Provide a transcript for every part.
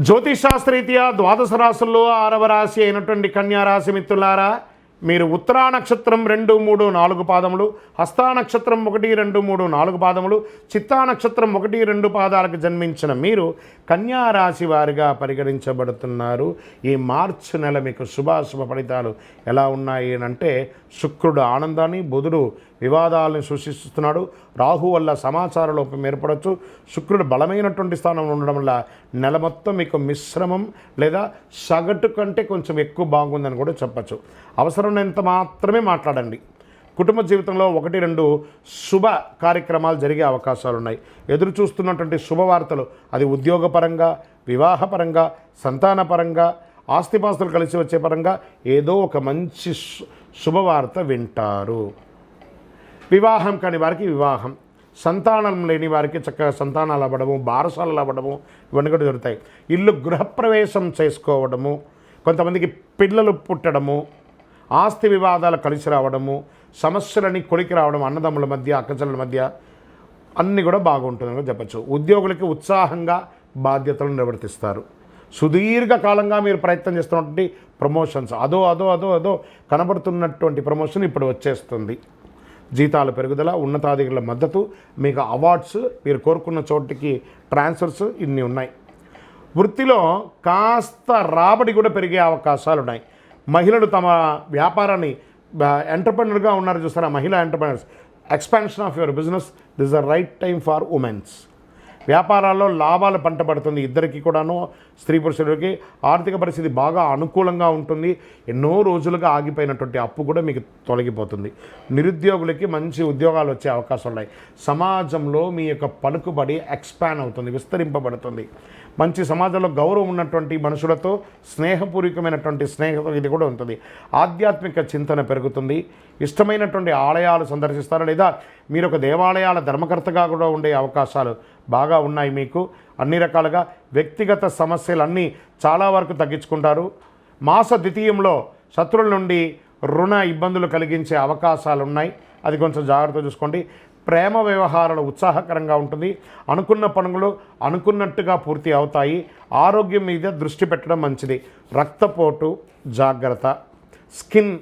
జ్యోతిషాస్త్రరీత్యా ద్వాదశ రాశుల్లో ఆరవ రాశి అయినటువంటి కన్యారాశి మిత్రులారా మీరు ఉత్తరా నక్షత్రం రెండు మూడు నాలుగు పాదములు హస్తా నక్షత్రం ఒకటి రెండు మూడు నాలుగు పాదములు చిత్తా నక్షత్రం ఒకటి రెండు పాదాలకు జన్మించిన మీరు కన్యారాశి వారిగా పరిగణించబడుతున్నారు. ఈ మార్చి నెల మీకు శుభాశుభ ఫలితాలు ఎలా ఉన్నాయి అంటే శుక్రుడు ఆనందాన్ని బుధుడు వివాదాలను సూచిస్తున్నాడు రాహు వల్ల సమాచార లోపం ఏర్పడవచ్చు శుక్రుడు బలమైనటువంటి స్థానంలో ఉండడం వల్ల నెల మొత్తం మీకు మిశ్రమం లేదా సగటు కంటే కొంచెం ఎక్కువ బాగుందని కూడా చెప్పచ్చు. అవసరమైనంత మాత్రమే మాట్లాడండి. కుటుంబ జీవితంలో ఒకటి రెండు శుభ కార్యక్రమాలు జరిగే అవకాశాలు ఉన్నాయి ఎదురు చూస్తున్నటువంటి శుభవార్తలు అది ఉద్యోగపరంగా వివాహపరంగా సంతానపరంగా ఆస్తిపాస్తులు కలిసి వచ్చే పరంగా ఏదో ఒక మంచి శుభవార్త వింటారు. వివాహం కాని వారికి వివాహం. సంతానం లేని వారికి చక్కగా సంతానాలు అవ్వడము బారసాలలు అవ్వడము ఇవన్నీ కూడా జరుగుతాయి ఇల్లు గృహప్రవేశం చేసుకోవడము కొంతమందికి పిల్లలు పుట్టడము ఆస్తి వివాదాలు కలిసి రావడము సమస్యలని కొలికి రావడం అన్నదమ్ముల మధ్య అక్కచెల్లల మధ్య అన్నీ కూడా బాగుంటుందని చెప్పచ్చు. ఉద్యోగులకి ఉత్సాహంగా బాధ్యతలను నిర్వర్తిస్తారు. సుదీర్ఘకాలంగా మీరు ప్రయత్నం చేస్తున్నటువంటి ప్రమోషన్స్ అదో అదో అదో అదో కనబడుతున్నటువంటి ప్రమోషన్ ఇప్పుడు వచ్చేస్తుంది. జీతాల పెరుగుదల ఉన్నతాధికారుల మద్దతు మీకు అవార్డ్స్ మీరు కోరుకున్న చోటికి ట్రాన్స్ఫర్స్ ఇన్ని ఉన్నాయి. వృత్తిలో కాస్త రాబడి కూడా పెరిగే అవకాశాలు ఉన్నాయి మహిళలు తమ వ్యాపారాన్ని ఎంటర్ప్రెనర్గా ఉన్నారు చూస్తారా మహిళా entrepreneurs expansion of your business this the right time for women's వ్యాపారాల్లో లాభాలు పంట పడుతుంది ఇద్దరికి కూడాను స్త్రీ పురుషులకి ఆర్థిక పరిస్థితి బాగా అనుకూలంగా ఉంటుంది. ఎన్నో రోజులుగా ఆగిపోయినటువంటి అప్పు కూడా మీకు తొలగిపోతుంది. నిరుద్యోగులకి మంచి ఉద్యోగాలు వచ్చే అవకాశం ఉన్నాయి సమాజంలో మీ యొక్క పలుకుబడి ఎక్స్పాండ్ అవుతుంది విస్తరింపబడుతుంది. మంచి సమాజంలో గౌరవం ఉన్నటువంటి మనుషులతో స్నేహపూర్వకమైనటువంటి స్నేహం ఇది కూడా ఉంటుంది. ఆధ్యాత్మిక చింతన పెరుగుతుంది. ఇష్టమైనటువంటి ఆలయాలు సందర్శిస్తారు లేదా? మీరు ఒక దేవాలయాల ధర్మకర్తగా కూడా ఉండే అవకాశాలు బాగా ఉన్నాయి మీకు. అన్ని రకాలుగా వ్యక్తిగత సమస్యలన్నీ చాలా వరకు తగ్గించుకుంటారు. మాస ద్వితీయంలో శత్రువుల నుండి రుణ ఇబ్బందులు కలిగించే అవకాశాలు ఉన్నాయి అది కొంచెం జాగ్రత్త చూసుకోండి. ప్రేమ వ్యవహారాలు ఉత్సాహకరంగా ఉంటుంది. అనుకున్న పనులు అనుకున్నట్టుగా పూర్తి అవుతాయి. ఆరోగ్యం మీద దృష్టి పెట్టడం మంచిది. రక్తపోటు జాగ్రత్త. స్కిన్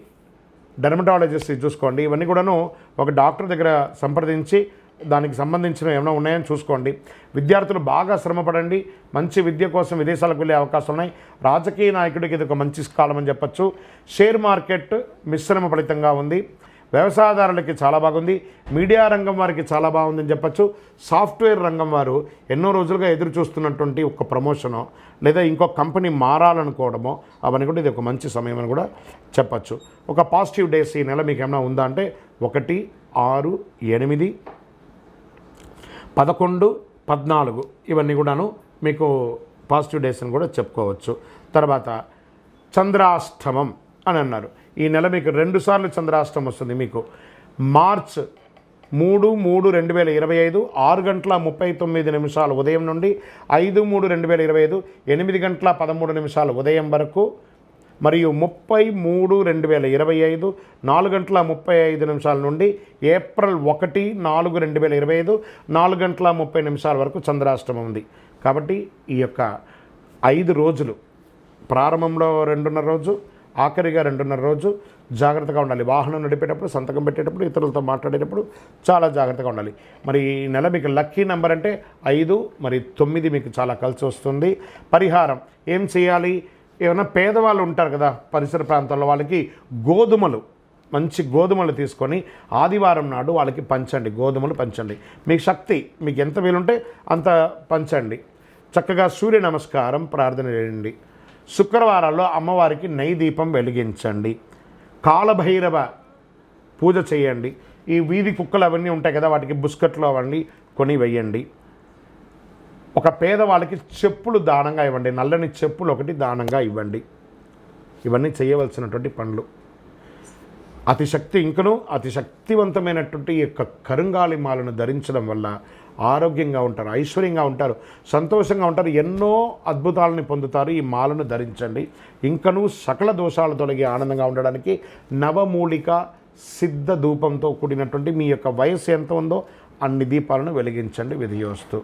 డెర్మటాలజిస్ట్ చూసుకోండి. ఇవన్నీ కూడాను ఒక డాక్టర్ దగ్గర సంప్రదించి దానికి సంబంధించిన ఏమైనా ఉన్నాయని చూసుకోండి. విద్యార్థులు బాగా శ్రమపడండి మంచి విద్య కోసం విదేశాలకు వెళ్ళే అవకాశం ఉన్నాయి. రాజకీయ నాయకుడికి ఇది ఒక మంచి కాలం అని చెప్పచ్చు. షేర్ మార్కెట్ మిశ్రమ ఫలితంగా ఉంది. వ్యవసాయదారులకి చాలా బాగుంది. మీడియా రంగం వారికి చాలా బాగుందని చెప్పచ్చు. సాఫ్ట్వేర్ రంగం వారు ఎన్నో రోజులుగా ఎదురు చూస్తున్నటువంటి ఒక ప్రమోషనో లేదా ఇంకో కంపెనీ మారాలనుకోవడమో అవన్నీ కూడా ఇది ఒక మంచి సమయం అని కూడా చెప్పచ్చు. ఒక పాజిటివ్ డేస్ ఈ నెల మీకు ఏమైనా ఉందా అంటే ఒకటి ఆరు ఎనిమిది పదకొండు పద్నాలుగు ఇవన్నీ కూడాను మీకు పాజిటివ్ డేస్ అని కూడా చెప్పుకోవచ్చు. తర్వాత చంద్రాష్టమం అని అన్నారు. ఈ నెల మీకు రెండుసార్లు చంద్రాష్టం వస్తుంది మీకు. మార్చ్ మూడు మూడు రెండు వేల ఇరవై ఐదు ఆరు గంటల ముప్పై తొమ్మిది నిమిషాలు ఉదయం నుండి ఐదు మూడు రెండు వేల ఇరవై ఐదు ఎనిమిది గంటల పదమూడు నిమిషాలు ఉదయం వరకు మరియు ముప్పై మూడు రెండు వేల ఇరవై ఐదు నాలుగు గంటల ముప్పై ఐదు నిమిషాల నుండి ఏప్రిల్ ఒకటి నాలుగు రెండు వేల ఇరవై ఐదు నాలుగు గంటల ముప్పై నిమిషాల వరకు చంద్రాష్టమం ఉంది. కాబట్టి ఈ యొక్క ఐదు రోజులు ప్రారంభంలో రెండున్నర రోజు ఆఖరిగా రెండున్నర రోజు జాగ్రత్తగా ఉండాలి. వాహనం నడిపేటప్పుడు సంతకం పెట్టేటప్పుడు ఇతరులతో మాట్లాడేటప్పుడు చాలా జాగ్రత్తగా ఉండాలి. మరి ఈ నెల మీకు లక్కీ నెంబర్ అంటే ఐదు మరి తొమ్మిది మీకు చాలా కలిసి వస్తుంది. పరిహారం ఏం చేయాలి? ఏమైనా పేదవాళ్ళు ఉంటారు కదా పరిసర ప్రాంతాల్లో వాళ్ళకి గోధుమలు మంచి గోధుమలు తీసుకొని ఆదివారం నాడు వాళ్ళకి పంచండి గోధుమలు పంచండి. మీకు శక్తి మీకు ఎంత వీలుంటే అంత పంచండి. చక్కగా సూర్య నమస్కారం ప్రార్థన చేయండి. శుక్రవారాల్లో అమ్మవారికి నెయ్యి దీపం వెలిగించండి. కాలభైరవ పూజ చేయండి. ఈ వీధి కుక్కలు అవన్నీ ఉంటాయి కదా వాటికి బుస్కెట్లు అవన్నీ కొని వెయ్యండి ఒక పేదవాళ్ళకి చెప్పులు దానంగా ఇవ్వండి. నల్లని చెప్పులు ఒకటి దానంగా ఇవ్వండి. ఇవన్నీ చేయవలసినటువంటి పనులు. అతి శక్తి ఇంకను అతి శక్తివంతమైనటువంటి ఈ యొక్క కరుంగాలి మాలను ధరించడం వల్ల ఆరోగ్యంగా ఉంటారు ఐశ్వర్యంగా ఉంటారు సంతోషంగా ఉంటారు. ఎన్నో అద్భుతాలని పొందుతారు. ఈ మాలను ధరించండి. ఇంకనూ సకల దోషాలు తొలగి ఆనందంగా ఉండడానికి నవమూలిక సిద్ధ ధూపంతో కూడినటువంటి మీ యొక్క వయస్సు ఎంత ఉందో అన్ని దీపాలను వెలిగించండి. విధియోస్తూ.